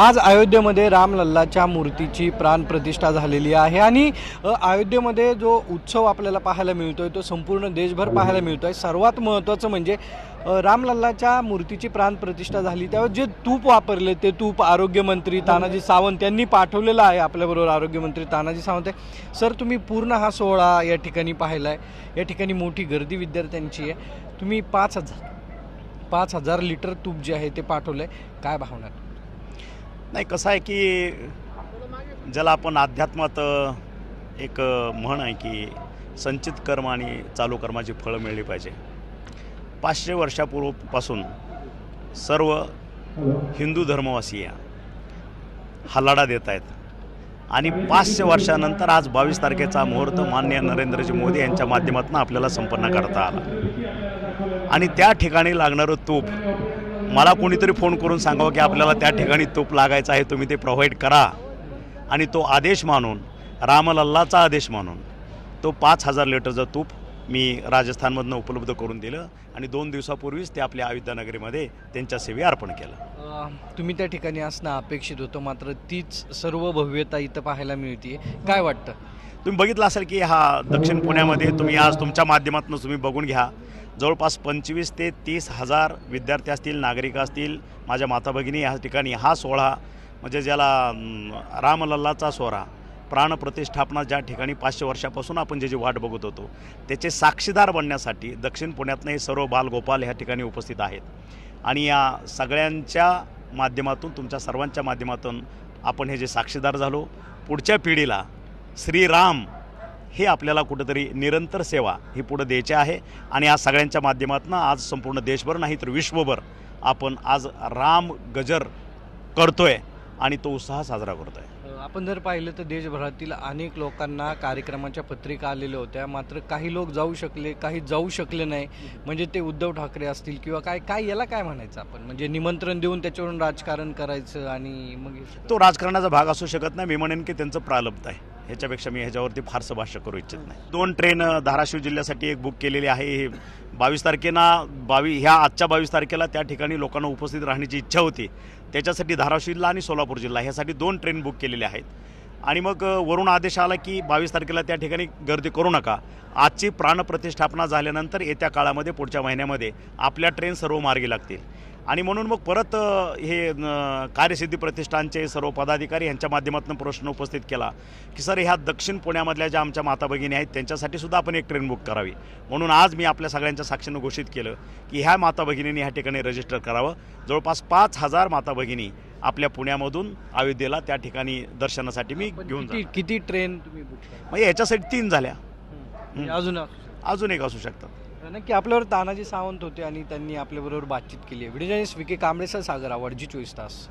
आज अयोध्येमध्ये रामलल्लाच्या मूर्तीची प्राणप्रतिष्ठा झालेली आहे आणि अयोध्येमध्ये जो उत्सव आपल्याला पाहायला मिळतोय तो संपूर्ण देशभर पाहायला मिळतो आहे सर्वात महत्त्वाचं म्हणजे रामलल्लाच्या मूर्तीची प्राणप्रतिष्ठा झाली. त्यावर जे तूप वापरले ते तूप आरोग्यमंत्री तानाजी सावंत यांनी पाठवलेलं आहे. आपल्याबरोबर आरोग्यमंत्री तानाजी सावंत आहे. सर तुम्ही पूर्ण हा सोहळा या ठिकाणी पाहिला आहे या ठिकाणी मोठी गर्दी विद्यार्थ्यांची आहे. तुम्ही पाच हजार पाच हजार लिटर तूप जे आहे ते पाठवलं आहे काय भावना? नाही कसं आहे की ज्याला आपण अध्यात्मात एक म्हण आहे की संचित कर्म आणि चालू कर्माची फळं मिळली पाहिजे. पाचशे वर्षापूर्वीपासून सर्व हिंदू धर्मवासीय हा लढा देत आहेत. आणि पाचशे वर्षानंतर आज बावीस तारखेचा मुहूर्त मान्य नरेंद्रजी मोदी यांच्या माध्यमातून आपल्याला संपन्न करता आला. आणि त्या ठिकाणी लागणारं तूप मला कोणीतरी फोन करून सांगावं की आपल्याला त्या ठिकाणी तूप लागायचं आहे तुम्ही ते प्रोव्हाइड करा. आणि तो आदेश मानून रामलल्लाचा आदेश मानून तो पाच हजार लिटरचं तूप मी राजस्थानमधनं उपलब्ध करून दिलं आणि दोन दिवसापूर्वीच ते आपल्या अयोध्यानगरीमध्ये त्यांच्या सेवे अर्पण केलं. तुम्ही त्या ठिकाणी असणं अपेक्षित होतं मात्र तीच सर्व भव्यता इथं पाहायला मिळते काय वाटतं? तुम्ही बघितलं असेल की हा दक्षिण पुण्यामध्ये तुम्ही आज तुमच्या माध्यमातून तुम्ही बघून घ्या. जवळपास पंचवीस ते तीस हजार विद्यार्थी असतील नागरिक असतील माझ्या माता भगिनी ह्या ठिकाणी. हा सोहळा म्हणजे ज्याला रामलल्लाचा सोहळा प्राणप्रतिष्ठापना ज्या ठिकाणी पाचशे वर्षापासून आपण जे जी वाट बघत होतो त्याचे साक्षीदार बनण्यासाठी दक्षिण पुण्यातनं हे सर्व बालगोपाल ह्या ठिकाणी उपस्थित आहेत. आणि या सगळ्यांच्या माध्यमातून तुमच्या सर्वांच्या माध्यमातून आपण हे जे साक्षीदार झालो पुढच्या पिढीला श्रीराम हे आपल्याला कुठंतरी निरंतर सेवा ही पुढं द्यायची आहे. आणि आज सगळ्यांच्या माध्यमातून आज संपूर्ण देशभर नाही तर विश्वभर आपण आज राम गजर करतोय आणि तो उत्साह साजरा करतोय. आपण जर पाहिलं तर देशभरातील अनेक लोकांना कार्यक्रमाच्या पत्रिका आलेल्या होत्या. मात्र काही लोक जाऊ शकले काही जाऊ शकले नाही. म्हणजे ते उद्धव ठाकरे असतील किंवा काय काय याला काय म्हणायचं आपण? म्हणजे निमंत्रण देऊन त्याच्यावरून राजकारण करायचं आणि मग. तो राजकारणाचा भाग असू शकत नाही. मी म्हणेन की त्यांचं प्रालब्ध आहे. ह्याच्यापेक्षा मी ह्याच्यावरती फारसं भाष्य करू इच्छित नाही. दोन ट्रेन धाराशिव जिल्ह्यासाठी एक बुक केलेली आहे. हे बावीस तारखेला बावी ह्या आजच्या बावीस तारखेला त्या ठिकाणी लोकांना उपस्थित राहण्याची इच्छा होती. त्याच्यासाठी धाराशिव जिल्हा आणि सोलापूर जिल्हा ह्यासाठी दोन ट्रेन बुक केलेल्या आहेत. आणि मग वरून आदेश आला की बावीस तारखेला त्या ठिकाणी गर्दी करू नका. आजची प्राणप्रतिष्ठापना झाल्यानंतर येत्या काळामध्ये पुढच्या महिन्यामध्ये आपल्या ट्रेन सर्व मार्गी लागतील. आणि म्हणून मग परत हे कार्यसिद्धी प्रतिष्ठानचे सर्व पदाधिकारी यांच्या माध्यमातून प्रश्न उपस्थित केला की सर ह्या दक्षिण पुण्यामधल्या ज्या आमच्या माता भगिनी आहेत त्यांच्यासाठी सुद्धा आपण एक ट्रेन बुक करावी. म्हणून आज मी आपल्या सगळ्यांच्या साक्षीनं घोषित केलं की ह्या माता भगिनींनी ह्या ठिकाणी रजिस्टर करावं. जवळपास पाच हजार माता भगिनी आपल्या पुण्यामधून अयोध्येला त्या ठिकाणी दर्शनासाठी मी घेऊन किती ट्रेन म्हणजे याच्यासाठी तीन झाल्या. म्हणजे अजून अजून एक असू शकतात. नक्की आपल्यावर तानाजी सावंत होते आणि त्यांनी आपल्याबरोबर बातचीत केली आहे. व्हिडिओ जर्नलिस्ट विके कांबळेसह सागर आवडजी चोवीस तास.